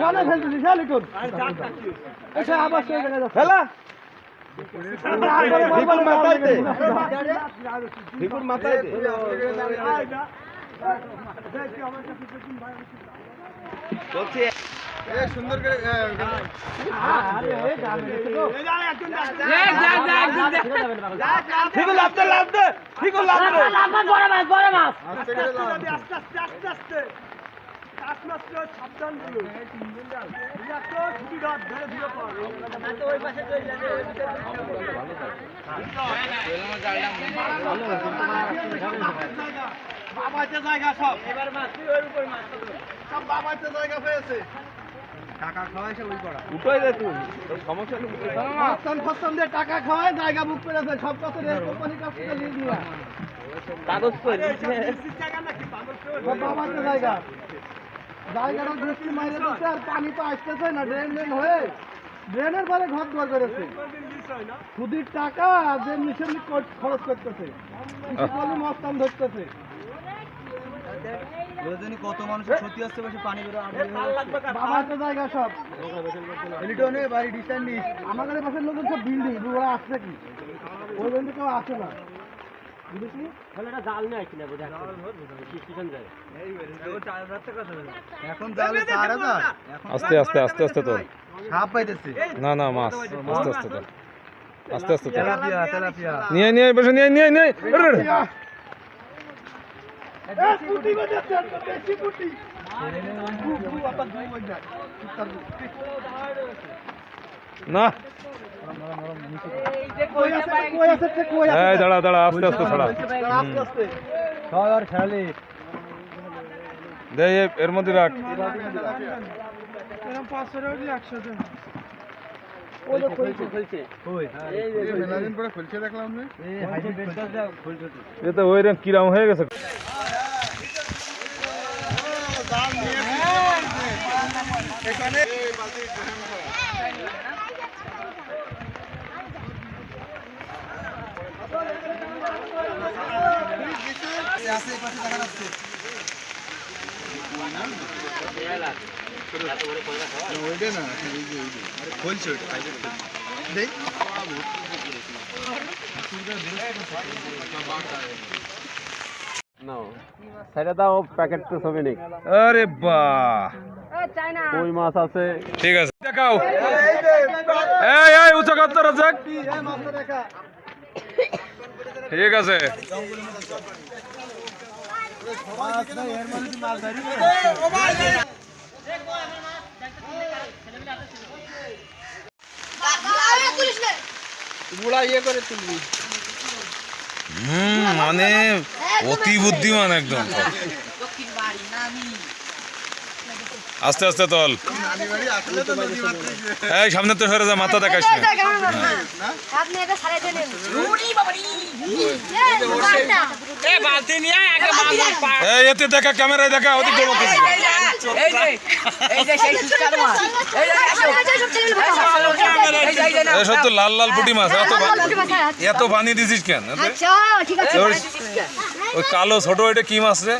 কনে ফেলতেছি খেয়ালি কর এসে আবার সেই জায়গায় ফেলা মাথায় বলছি বাবাইতে জায়গা সব এবার মাছ ওর উপর মাছ। সব। বাবাইতে জায়গা পেয়েছে টাকা খাওয়াই ওই করা। উঠাই দে তুই তোর সমস্যা নেই ফস্তান ফস্তান দিয়ে টাকা খাওয়ায় জায়গা বুক করেছে সব কথা রে কোম্পানি কাছ থেকে লিজ নিয়া কাগজ কই সব জায়গা জায়গাটা বৃষ্টি মাইরে দিচ্ছে আর পানি তো আসতেছে না ড্রেন ড্রেন হয়ে। ড্রেনের পরে ঘর ঘর করেছে। সুদির টাকা যে মিশন খরচ করতেছে। মস্তান ধরতেছে। কত মানুষের ক্ষতি হচ্ছে বেশি পানি বেরো বাবার তো জায়গা সব। লিটনে বাড়ি ডিস্টান্ডি আমাদের পাশের লোকের সব বিল্ডিং ওরা আসছে কি? ওই কেউ আসে না। এখন জালে চার হাজার। এখন আস্তে আস্তে আস্তে আস্তে তোর। না না মাছ। আস্তে আস্তে তোর। আস্তে আস্তে তোর। নিয়ে নিয়ে নিয়ে নিয়ে নিয়ে। আরে, আরে। পুটি বাজাচ্ছে বেশি পুটি গু, গু, আবার গু হয়ে যায়। না কই আছে কই আছে তে কই আছে এই দাঁড়া দাঁড়া আস্তে আস্তে ছাড়া আস্তে আস্তে খাওয়ার খেয়ালি দে এ- এর মধ্যে রাখ এরকম পাঁচশো টাকা দিয়ে একশো টাকা ওই যে খুলছে ওই মেলাদিন পরে খুলছে দেখলাম যে এই হাইব্রিড বেসটা খুলছে এ তো ওই রকম কিরাম হয়ে গেছে এখানে আছে পাশে দেখা যাচ্ছে ওইটা না খুলছে ওইটা দেখ সেটা দাও প্যাকেট তো ছবি নেই আরে বাহ চাইনা কই মাছ আছে? ঠিক আছে দেখাও। এই এই উঁচা করতে রাজাক ঠিক আছে। হুম মানে অতি বুদ্ধিমান একদম আস্তে আস্তে তল এই সামনে তো সরে যা মাথা দেখাস এতে দেখা ক্যামেরায় দেখা ওদিক এই তো লাল লাল পুটি মাছ এত ভা- এত পানি দিছিস কেন? আচ্ছা ঠিক আছে। ওই- ওই কালো ছোট ওইটা কি মাছ রে?